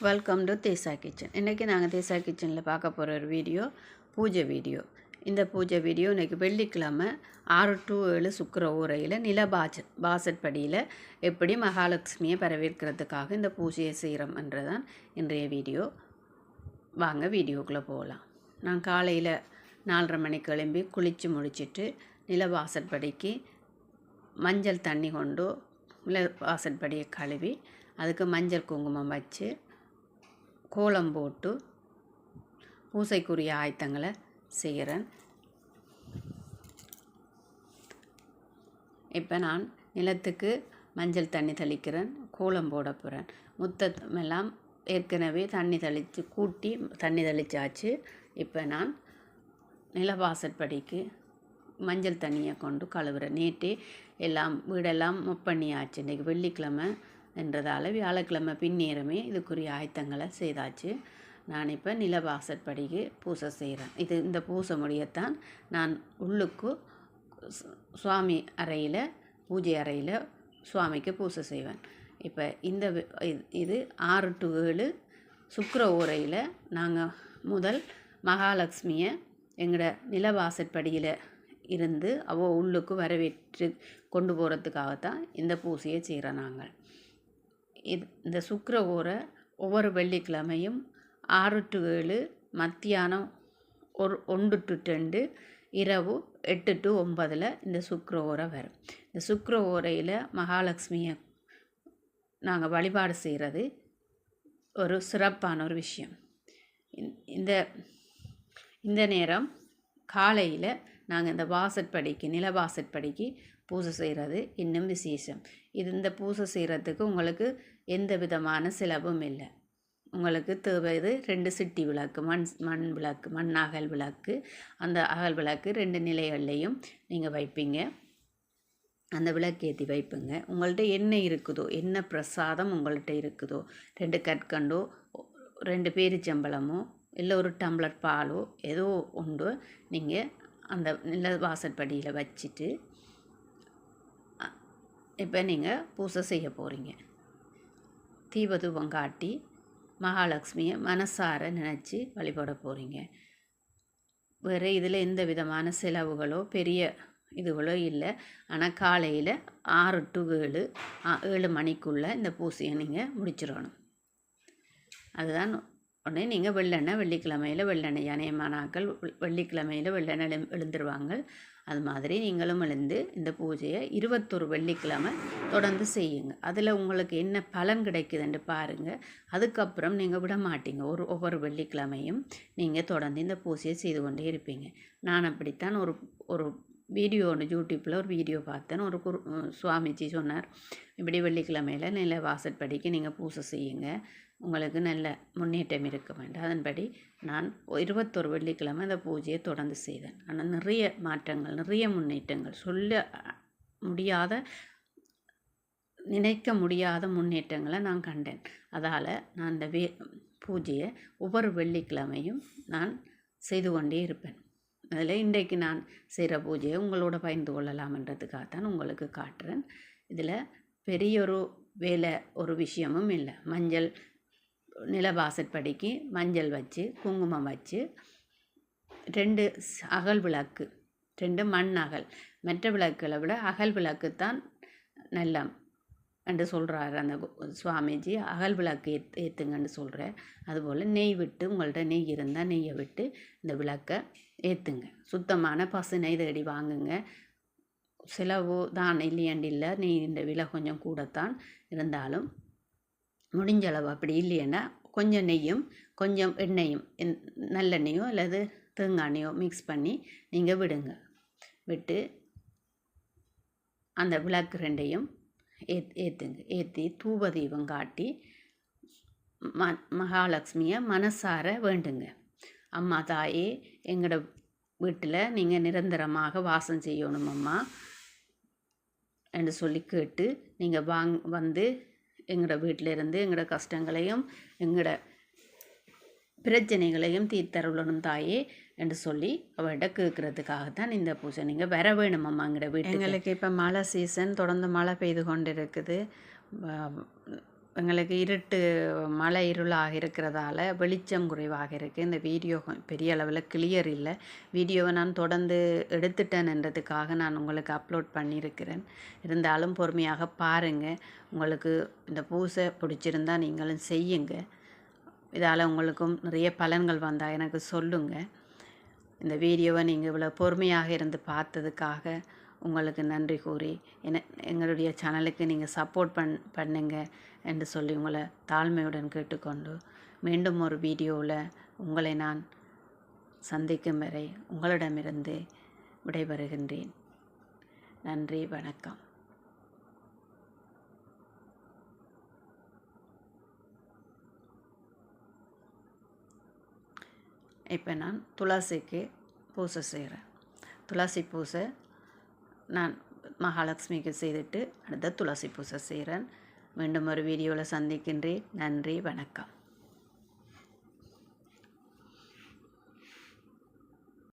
Welcome to Desai kitchen இன்றைக்கி நாங்கள் தேசா கிச்சனில் பார்க்க போகிற ஒரு வீடியோ பூஜை வீடியோ. இந்த பூஜை வீடியோ இன்றைக்கி வெள்ளிக்கிழமை ஆறு டு ஏழு சுக்கிர ஊரையில் நில பாஜ பாசட்படியில் எப்படி மகாலட்சுமியை வரவேற்கிறதுக்காக இந்த பூஜையை செய்கிறோம் என்றதான் இன்றைய வீடியோ. வாங்க வீடியோக்குள்ளே போகலாம் நான் காலையில் நாலரை மணிக்கு கிளம்பி குளித்து முடிச்சுட்டு நிலவாசற்படிக்கு மஞ்சள் தண்ணி கொண்டு நில வாசற்படியை கழுவி அதுக்கு மஞ்சள் குங்குமம் வச்சு கோலம் போட்டு பூசைக்குரிய ஆயத்தங்களை செய்கிறேன். இப்போ நான் நிலத்துக்கு மஞ்சள் தண்ணி தெளிக்கிறேன் கோலம் போட போகிறேன் முத்தமெல்லாம் ஏற்கனவே தண்ணி தெளித்து கூட்டி தண்ணி தெளித்தாச்சு இப்போ நான் நிலவாசற்படிக்கு மஞ்சள் தண்ணியை கொண்டு கழுவுறேன். நேற்று எல்லாம் வீடெல்லாம் மொப் பண்ணியாச்சு இன்றைக்கி வெள்ளிக்கிழமை என்றதால் வியாழக்கிழமை பின்னேறமே இதுக்குரிய ஆயத்தங்களை செய்தாச்சு. நான் இப்போ நிலவாசற்படிக்கு பூசை செய்கிறேன் இது இந்த பூசை முடியத்தான் நான் உள்ளுக்கு சுவாமி அறையில் பூஜை அறையில் சுவாமிக்கு பூசை செய்வேன். இப்போ இந்த இது- இது ஆறு டு ஏழு சுக்கர ஊரையில் நாங்கள் முதல் மகாலட்சுமியை எங்களோட நிலவாசற்படியில் இருந்து அவ உள்ளுக்கு வரவேற்று கொண்டு போகிறதுக்காகத்தான் இந்த பூசையை செய்கிறோம் நாங்கள் இது இந்த சுக்கர ஊரை ஒவ்வொரு வெள்ளிக்கிழமையும் ஆறு டு ஏழு மத்தியானம் ஒரு ஒன்று டு ரெண்டு இரவு எட்டு டு ஒன்பதில் இந்த சுக்கர ஓரை வரும். இந்த சுக்கர ஓரையில் மகாலட்சுமியை நாங்கள் வழிபாடு செய்கிறது ஒரு சிறப்பான ஒரு விஷயம். இந்த இந்த நேரம் காலையில் நாங்கள் இந்த வாசற்படிக்கு நில வாசற்படிக்கு பூஜை செய்கிறது இன்னும் விசேஷம். இது இந்த பூஜை செய்கிறதுக்கு உங்களுக்கு எந்த விதமான செலவும் இல்லை. உங்களுக்கு தேவை இது ரெண்டு சிட்டி விளக்கு மண் மண் விளக்கு மண் அகல் விளக்கு. அந்த அகல் விளக்கு ரெண்டு நிலைகள்லையும் நீங்கள் வைப்பீங்க. அந்த விளக்கேற்றி வைப்புங்க. உங்கள்கிட்ட என்ன இருக்குதோ என்ன பிரசாதம் உங்கள்கிட்ட இருக்குதோ ரெண்டு கற்கண்டோ ரெண்டு பேரிச்சம்பழமோ இல்லை ஒரு டம்ளர் பாலோ ஏதோ உண்டு நீங்கள் அந்த நில வாசற்படியில் வச்சுட்டு இப்போ நீங்கள் பூசை செய்ய போகிறீங்க தீபதூபம் காட்டி மகாலட்சுமியை மனசார நினச்சி வழிபட போகிறீங்க வேறு இதில் எந்த விதமான செலவுகளோ பெரிய இதுகளோ இல்லை. ஆனால் காலையில் ஆறு டு ஏழு ஆ- ஏழு மணிக்குள்ளே இந்த பூசையை நீங்கள் முடிச்சிடணும். அதுதான் உடனே நீங்கள் வெள்ளெண்ணெய் வெள்ளிக்கிழமையில் வெள்ளெண்ணெய் யானையமானாக்கள் வெள்ளிக்கிழமையில் வெள்ளெண்ணெய் எழுந்துருவாங்க அது மாதிரி நீங்களும் எழுந்து இந்த பூஜையை இருபத்தொரு வெள்ளிக்கிழமை தொடர்ந்து செய்யுங்க. அதில் உங்களுக்கு என்ன பலன் கிடைக்குதுன்னு பாருங்கள் அதுக்கப்புறம் நீங்கள் விட மாட்டீங்க. ஒரு ஒவ்வொரு வெள்ளிக்கிழமையும் நீங்கள் தொடர்ந்து இந்த பூஜையை செய்து கொண்டே இருப்பீங்க. நான் அப்படித்தான் ஒரு ஒரு வீடியோ ஒன்று யூடியூப்பில் ஒரு வீடியோ பார்த்தேன் ஒரு குரு சுவாமிஜி சொன்னார். இப்படி வெள்ளிக்கிழமையில் நில வாசற்படிக்கு நீங்கள் பூஜை செய்யுங்க. உங்களுக்கு நல்ல முன்னேற்றம் இருக்க வேண்டும். அதன்படி நான் இருபத்தொரு வெள்ளிக்கிழமை அந்த பூஜையை தொடர்ந்து செய்தேன். ஆனால் நிறைய மாற்றங்கள் நிறைய முன்னேற்றங்கள் சொல்ல முடியாத நினைக்க முடியாத முன்னேற்றங்களை நான் கண்டேன். அதால் நான் அந்த வே பூஜையை ஒவ்வொரு வெள்ளிக்கிழமையும் நான் செய்து கொண்டே இருப்பேன். அதில் இன்றைக்கு நான் செய்கிற பூஜையை உங்களோட பகிர்ந்து கொள்ளலாம்ன்றதுக்காகத்தான் உங்களுக்கு காட்டுறேன். இதில் பெரிய ஒரு வேலை ஒரு விஷயமும் இல்லை. மஞ்சள் நிலவாசற்படிக்கு மஞ்சள் வச்சு குங்குமம் வச்சு ரெண்டு அகல் விளக்கு ரெண்டு மண் அகல். மற்ற விளக்குகளை விட அகல் விளக்கு தான் நல்லம். என்று சொல்கிறாரு அந்த சுவாமிஜி. அகல் விளக்கு ஏத் ஏற்றுங்கன்னு சொல்கிறார் அதுபோல் நெய் விட்டு உங்கள்கிட்ட நெய் இருந்தால் நெய்யை விட்டு இந்த விளக்கை ஏற்றுங்க சுத்தமான பசு நெய் தேடி வாங்குங்க. செலவோ தான் இல்லையாண்டு இல்லை. நெய் இந்த விலை கொஞ்சம் கூடத்தான் இருந்தாலும் முடிஞ்ச அளவு அப்படி இல்லைன்னா கொஞ்சம் நெய்யும் கொஞ்சம் எண்ணெயும் நல்லெண்ணெயோ அல்லது தேங்காய் எண்ணெயோ மிக்ஸ் பண்ணி நீங்கள் விடுங்க. விட்டு அந்த விளக்கு ரெண்டையும் ஏத் ஏற்றுங்க ஏற்றி தூபதீபம் காட்டி ம மகாலட்சுமியை மனசார வேண்டுங்க. அம்மா தாயே எங்களோட வீட்டில் நீங்கள் நிரந்தரமாக வாசம் செய்யணும் அம்மா என்று சொல்லி கேட்டு நீங்கள் வாங் வந்து எங்களோட வீட்டில் இருந்து எங்களோட கஷ்டங்களையும் எங்களோட பிரச்சனைகளையும் தீர்த்தருளணும் தாயே. என்று சொல்லி அவர்கிட்ட கேட்கறதுக்காகத்தான் இந்த பூஜை. நீங்கள் வர வேணும் அம்மா வீட்டு எங்களுக்கு இப்போ மழை சீசன் தொடர்ந்து மழை பெய்து கொண்டு இருக்குது எங்களுக்கு இருட்டு மழை இருளாக இருக்கிறதால வெளிச்சம் குறைவாக இருக்குது இந்த வீடியோ பெரிய அளவில் கிளியர் இல்லை. வீடியோவை நான் தொடர்ந்து எடுத்துட்டேன்ன்றதுக்காக நான் உங்களுக்கு அப்லோட் பண்ணியிருக்கிறேன். இருந்தாலும் பொறுமையாக பாருங்கள் உங்களுக்கு இந்த பூசை பிடிச்சிருந்தா நீங்களும் செய்யுங்க. இதால் உங்களுக்கும் நிறைய பலன்கள் வந்தால் எனக்கு சொல்லுங்கள் இந்த வீடியோவை நீங்கள் இவ்வளோ பொறுமையாக இருந்து பார்த்ததுக்காக உங்களுக்கு நன்றி கூறி என எங்களுடைய சேனலுக்கு நீங்கள் சப்போர்ட் பண் பண்ணுங்க என்று சொல்லி உங்களை தாழ்மையுடன் கேட்டுக்கொண்டு மீண்டும் ஒரு வீடியோவில் உங்களை நான் சந்திக்கும் வரை உங்களிடமிருந்து விடைபெறுகின்றேன். நன்றி வணக்கம். இப்போ நான் துளசிக்கு பூசை செய்கிறேன். துளசி பூசை நான் மகாலட்சுமிக்கு செய்துட்டு அடுத்த துளசி பூசை செய்கிறேன். மீண்டும் ஒரு வீடியோவில் சந்திக்கின்றேன். நன்றி வணக்கம்.